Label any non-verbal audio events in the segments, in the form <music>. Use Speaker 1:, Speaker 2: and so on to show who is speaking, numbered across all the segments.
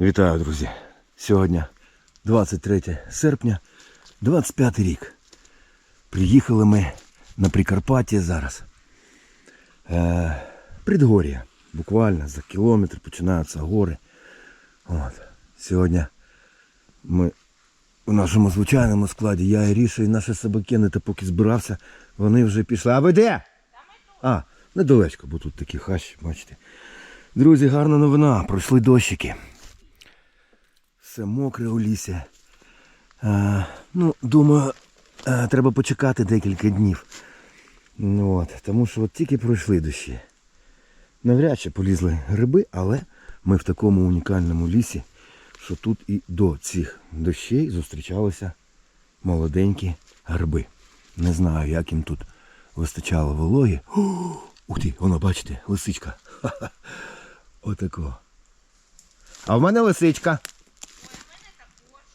Speaker 1: Вітаю, друзі! Сьогодні 23 серпня, 25 рік. Приїхали ми на Прикарпаття зараз. Е, предгор'я. Буквально за кілометр починаються гори. От. Сьогодні ми у нашому звичайному складі, я і Ріша, і наші собакени, та поки збирався, вони вже пішли. А ви де? А, недалечко, бо тут такі хащі, бачите. Друзі, гарна новина. Пройшли дощики. Все мокре у лісі. А, ну, думаю, а, треба почекати декілька днів. Ну, от, тому що от тільки пройшли дощі. Навряд чи полізли гриби, але ми в такому унікальному лісі, що тут і до цих дощей зустрічалися молоденькі гриби. Не знаю, як їм тут вистачало вологи. Ух ти, воно, бачите, лисичка. Ха-ха. <laughs> Отако. А в мене лисичка.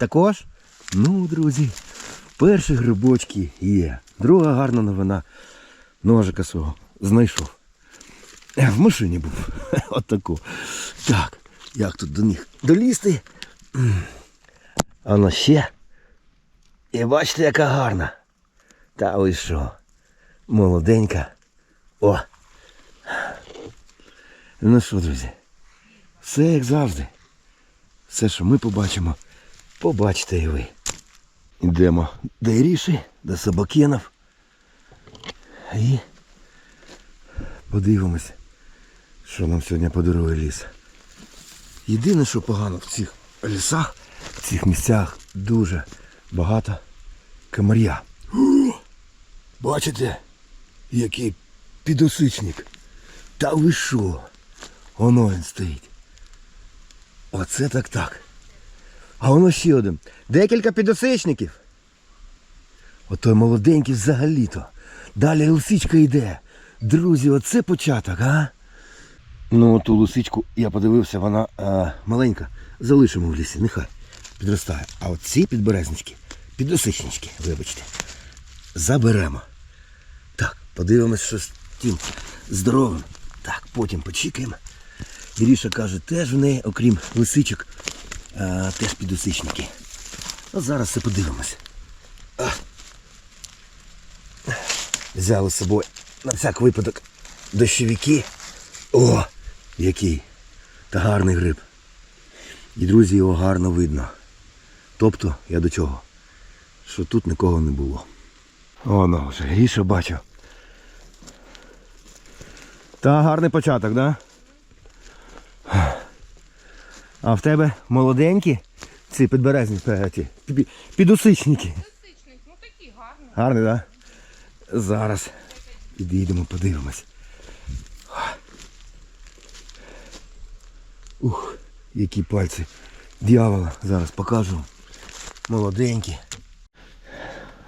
Speaker 1: Також? Ну, друзі, перші грибочки є. Друга гарна новина. Ножика свого знайшов. В машині був. <laughs> Отаку. Так, як тут до них долізти? А ну ще. І бачите, яка гарна. Та ви що? Молоденька. О. Ну що, друзі? Все як завжди. Все, що ми побачимо, побачите і ви. Йдемо до Іріші, до Собакенов. І подивимося, що нам сьогодні подарує ліс. Єдине, що погано в цих лісах, в цих місцях дуже багато комар'я. Бачите, який підосичник. Та ви що? Воно він стоїть. Оце так так. А воно ще один. Декілька підосичників. Отой молоденький взагалі-то. Далі лисичка йде. Друзі, оце початок, а? Ну, ту лисичку я подивився, вона а, маленька. Залишимо в лісі, нехай підростає. А от ці підберезнички, підосичнички, вибачте, заберемо. Так, подивимось, що з тим здоровим. Так, потім почекаємо. Іріша каже, теж в неї, окрім лисичок, а, теж підосичники. А зараз все подивимось. Взяли з собою на всяк випадок дощовики. О, який! Та гарний гриб. І друзі, його гарно видно. Тобто, я до чого? Що тут нікого не було. Оно вже, Гріша бачу. Та гарний початок, да? А в тебе молоденькі ці підберезні ті, підусичники.
Speaker 2: Лисичник, ну такий гарний.
Speaker 1: Гарний, так? Да? Зараз підійдемо, подивимось. Ух, які пальці дьявола. Зараз покажу. Молоденькі.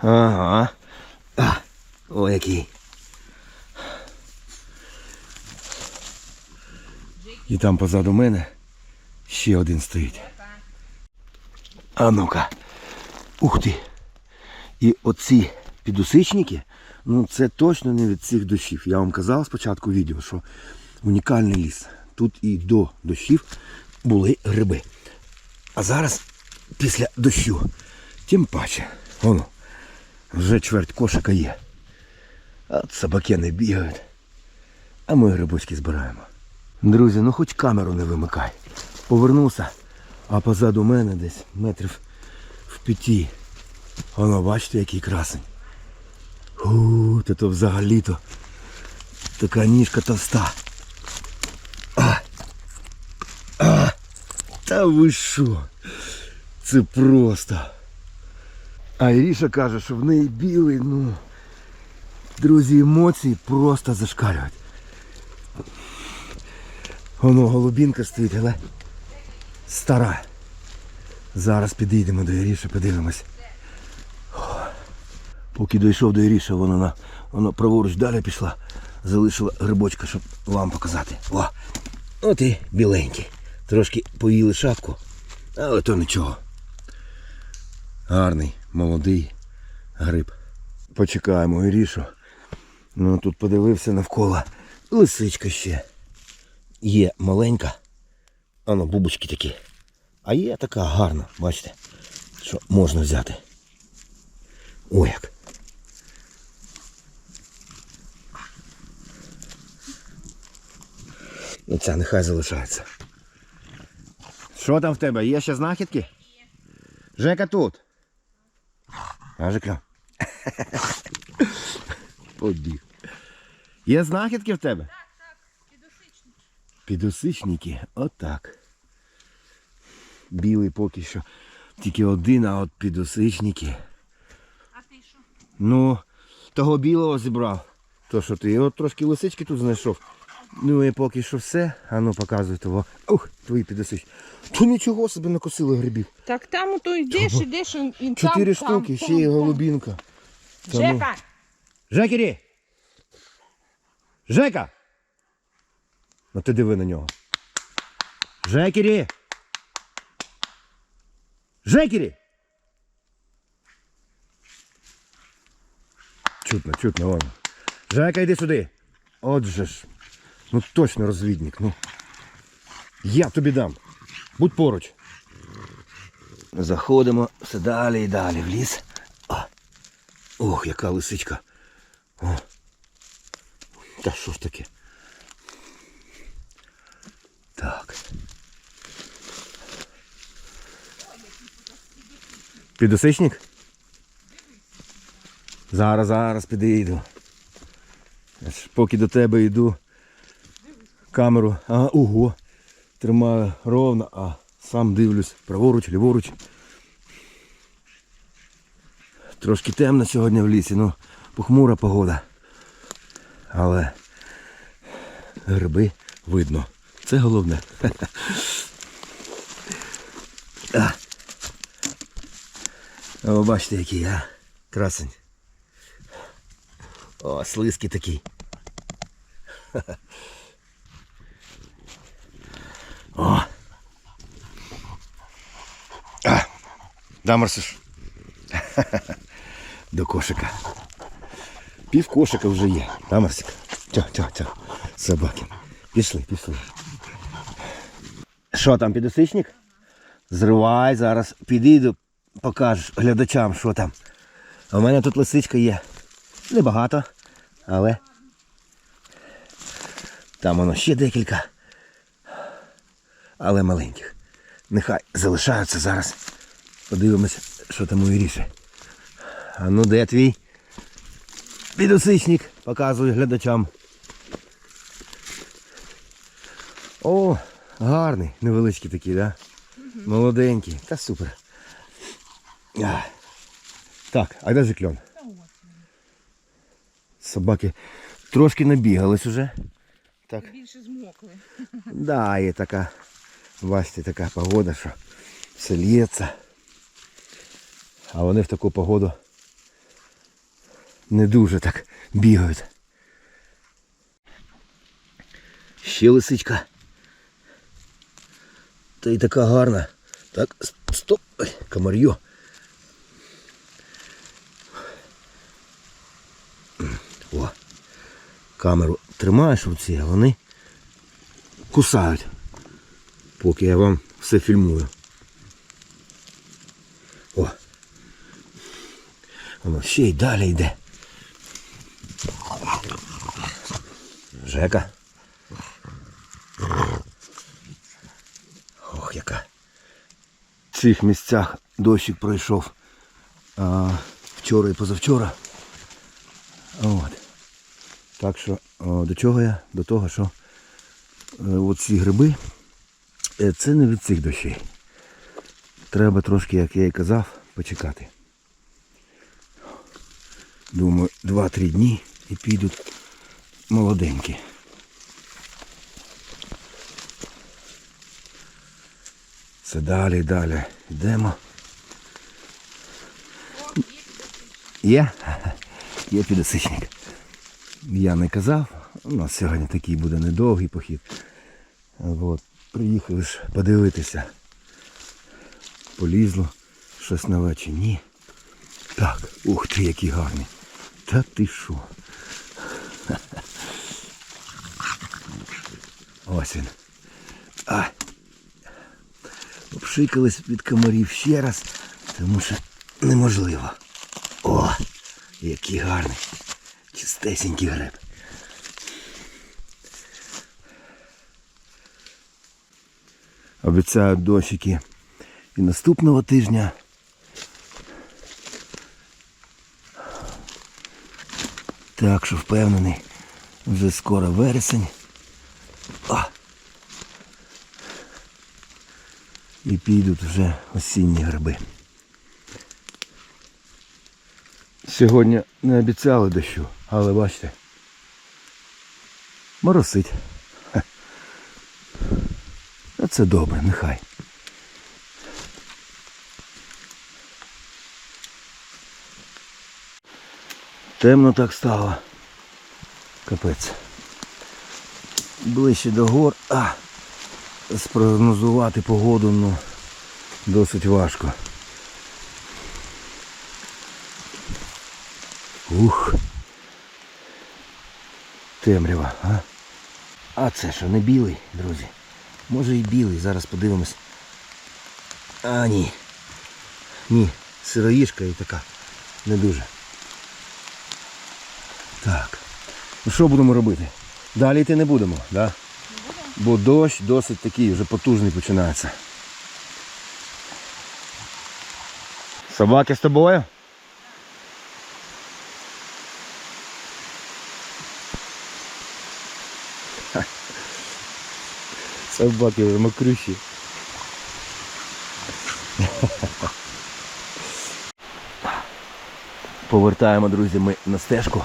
Speaker 1: Ага. А, о, який. І там позаду мене ще один стоїть. А ну-ка. Ух ти. І оці підусичники, ну це точно не від цих дощів. Я вам казав спочатку відео, що унікальний ліс. Тут і до дощів були гриби. А зараз, після дощу, тим паче, воно, вже чверть кошика є. От собаки не бігають. А ми грибочки збираємо. Друзі, ну хоч камеру не вимикай. Повернувся, а позаду мене десь метрів в п'яті. Воно, бачите, який красень. Ху, то взагалі-то така ніжка товста. А, а, та ви що? Це просто. А Іріша каже, що в неї білий, ну. Друзі, емоції просто зашкалюють. Воно голубінка стоїть, але стара. Зараз підійдемо до Іріші, подивимось. Поки дійшов до Іріша, вона, на, вона праворуч далі пішла, залишила грибочка, щоб вам показати. О! От і біленький. Трошки поїли шапку, але то нічого. Гарний, молодий гриб. Почекаємо Ірішу. Ну тут подивився навколо. Лисичка ще. Є маленька. Ано, бубочки такі. А є така гарна, бачите, що можна взяти. Ой як. Ну ця нехай залишається. Що там в тебе? Є ще знахідки? Жека тут. А Жека. Побіг. Є знахідки в тебе?
Speaker 2: Так.
Speaker 1: Підосичники, отак. Білий поки що тільки один, а от підосичники.
Speaker 2: А ти що?
Speaker 1: Ну, того білого зібрав. То що ти? От трошки лисички тут знайшов. Ну і поки що все. А ну показуй того. Ух, твої підосички. То нічого собі накосили грибів.
Speaker 2: Так там ото йдеш, йдеш і і
Speaker 1: Чотири
Speaker 2: там,
Speaker 1: штуки,
Speaker 2: там,
Speaker 1: ще й
Speaker 2: там,
Speaker 1: голубінка.
Speaker 2: там.
Speaker 1: Ну.
Speaker 2: Жека,
Speaker 1: Жекері! Жека! Ну ти диви на нього. Жекері! Жекері! Чутно, чутно, вон. Жека, йди сюди. Отже ж. Ну точно розвідник, ну. Я тобі дам. Будь поруч. Заходимо все далі і далі в ліс. О. Ох, яка лисичка. О. Та що ж таке? Підосичник? Зараз, зараз підійду. Поки до тебе йду. Камеру. А, ого. Тримаю ровно, а сам дивлюсь праворуч, ліворуч. Трошки темно сьогодні в лісі, ну похмура погода. Але гриби видно. Це головне. <laughs> О, бачите, який, а? Красень. О, слизький такий. <laughs> О. А, Дамарсиш. <laughs> До кошика. Пів кошика вже є. Да, Марсик? Тьо, тьо, тьо. Собаки. Пішли, пішли. Що там, підосичник? Зривай, зараз підійду, покажеш глядачам, що там. А у мене тут лисичка є. Небагато, але там воно ще декілька. Але маленьких. Нехай залишаються зараз. Подивимося, що там у Іріші. А ну де твій? Підосичник, показуй глядачам. О, гарний, невеличкий такий, да? Молоденький. Та супер. А. Так, а де же кльон? Собаки трошки набігались уже. Так.
Speaker 2: більше змокли.
Speaker 1: Да, є така, бачите, така погода, що все лється. А вони в таку погоду не дуже так бігають. Ще лисичка. Та й така гарна. Так, стоп. Ой, комар'йо. О. Камеру тримаєш в руці, а вони кусають. Поки я вам все фільмую. О. Воно ще й далі йде. Жека. Ох, яка. В цих місцях дощик пройшов а, вчора і позавчора. От. Так що до чого я? До того, що е, оці гриби е, це не від цих дощей. Треба трошки, як я і казав, почекати. Думаю, 2-3 дні і підуть молоденькі. Це далі і далі. Йдемо. Є? Є <laughs> підосичник. Я не казав, у нас сьогодні такий буде недовгий похід. От, приїхали ж подивитися. Полізло щось нове чи ні. Так, ух ти, які гарні. Та ти що? <laughs> Ось він. А. Обшикались від комарів ще раз, тому що неможливо. О, який гарний. Чистесенький гриб. Обіцяють дощики і наступного тижня. Так що впевнений, вже скоро вересень. А. І підуть вже осінні гриби. Сьогодні не обіцяли дощу, але бачите. Моросить. А це добре, нехай. Темно так стало. Капець. Ближче до гор, а спрогнозувати погоду ну, досить важко. Ух. Темрява, а? А це що, не білий, друзі? Може і білий, зараз подивимось. А, ні. Ні, сироїшка і така. Не дуже. Так. Ну що будемо робити? Далі йти не будемо, да? Бо дощ досить такий, вже потужний починається. Собаки з тобою? <laughs> Собаки вже мокрющі. Повертаємо, друзі, ми на стежку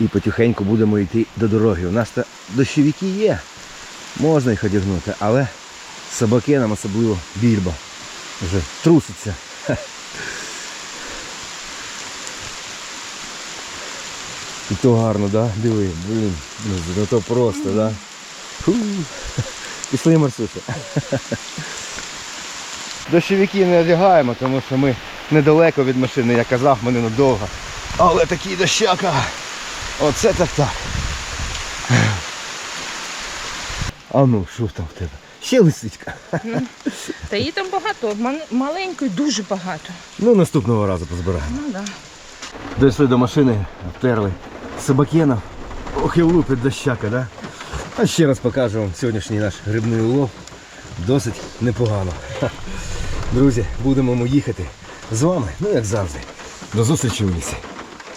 Speaker 1: і потихеньку будемо йти до дороги. У нас та дощовики є, можна їх одягнути, але собаки нам особливо більбо вже труситься. І то гарно, да? Диви, блін, ну то просто, да? Фу. Пішли Марсуся. Дощовики не одягаємо, тому що ми недалеко від машини, я казав, ми ненадовго. Але такий дощака. Оце так так. А ну, що там в тебе? Ще лисичка.
Speaker 2: Та її там багато, маленької дуже багато.
Speaker 1: Ну, наступного разу позбираємо.
Speaker 2: Ну да.
Speaker 1: Дійшли до машини, обтерли собакена. Ох і лупить дощака, да? А ще раз покажу вам сьогоднішній наш грибний улов. Досить непогано. Друзі, будемо ми їхати з вами, ну як завжди. До зустрічі у лісі.